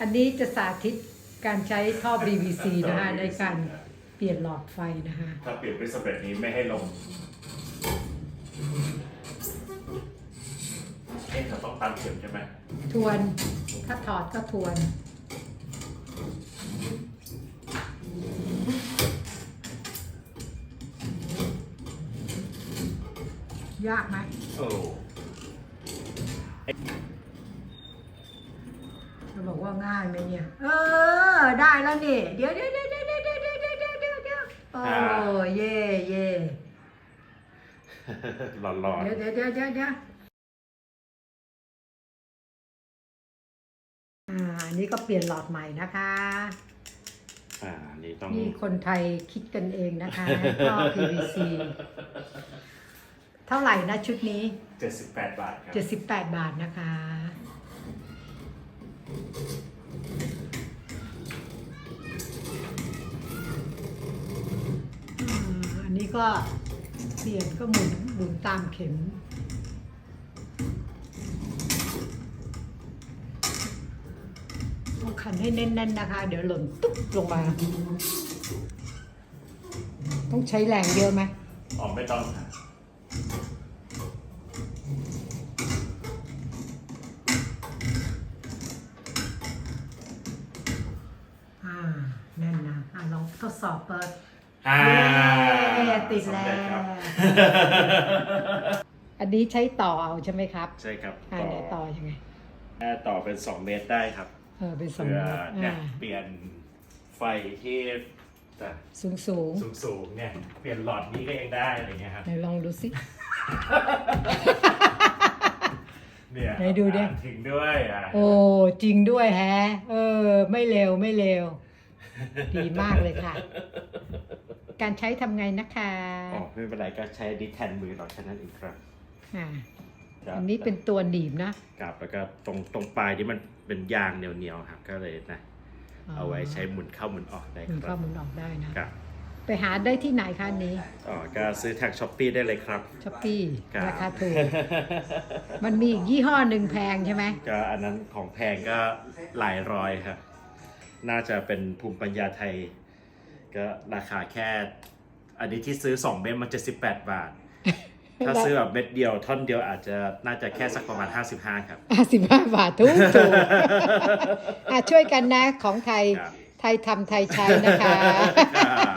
จะสาธิตการใช้ท่อ PVC นะคะในการเปลี่ยนหลอดไฟนะคะถ้าเปลี่ยนเป็นสำเร็จนี้ไม่ให้ลงเอ๊ะเราต้องตามเข็มใช่ไหมทวนถ้าถอดก็ทวน ยากไหมโอ้ จะบอกว่าง่ายไหมเนี่ย เออ ได้แล้วนี่ เดี๋ยวเดี๋ยวเดี๋ยวเดี๋ยวเดี๋ยวเดี๋ยวเดี๋ยวเดี๋ยวเดี๋ยวเดี๋ยวโอ้เย่เย่หลอนหลอนเดี๋ยวเดี๋ยวเดี๋ยวเดี๋ยวเดี๋ยวอ่าอันนี้ก็เปลี่ยนหลอดใหม่นะคะ อ่านี่ต้องนี่คนไทยคิดกันเองนะคะท่อ PVC เท่าไหร่นะชุดนี้เจ็ดสิบแปดบาทครับ 78 บาทนะคะ อ่าอันนี้ ก็เปลี่ยนก็หมุนหมุนตามเข็ม ต้องขันให้แน่นๆนะคะ เดี๋ยวหล่นตุ๊บลงมา ต้องใช้แรงเยอะไหมอ๋อไม่ต้องค่ะอ่าแน่นนะอะลองทดสอบเปิด อ่าเย้ติดแล้สำเร็จครับ ว อันนี้ใช้ต่อเอาใช่ไหมครับใช่ครับอ่าไหนต่อยังไงต่อเป็น 2 เมตรได้ครับ เออเป็นสองเพื่อเมตรเนี่ยอ่าเปลี่ยนไฟที่จะสูงสูงสูงๆเนี่ยเปลี่ยนหลอดนี้ก็ยังได้อะไรเงี้ยครับ ไหนลองดูสิ เนี่ยไหนดูดิ อ่าถึงด้วยอะโอ้จริงด้วยแฮะ เออ ไม่เร็วไม่เร็ว ดีมากเลยค่ะ การใช้ทำไงนะคะอ๋อไม่เป็นไรก็ใช้ดิแทนมือเราแค่นั้นเองครับอ่าครับอันนี้เป็นตัวหนีบนะกับแล้วก็ตรงตรงปลายที่มันเป็นยางเหนียวๆครับก็เลยนะ เอาไว้ใช้หมุนเข้าหมุนออกได้หมุนครัเข้าบหมุนออกได้นะ ครับไปหาได้ที่ไหนคะอันนี้อ๋อก็ซื้อทางช้อปปีได้เลยครับ ช้อปปี้ครับ ราคาถูก มันมีอีกยี่ห้อหนึ่งแพงใช่ไหมก็อันนั้นของแพงก็หลายร้อยครับ น่าจะเป็นภูมิปัญญาไทย ก็ราคาแค่ อันนี้ที่ซื้อ 2 เม็ดมันจะ 18 บาท ถ้าซื้อแบบเม็ดเดียวท่อนเดียวอาจจะน่าจะแค่สักประมาณ 55 ครับห้าสิบห้าบาททุกถูกอะช่วยกันนะของไทยครับไทยทำไทยใช้นะคะครับ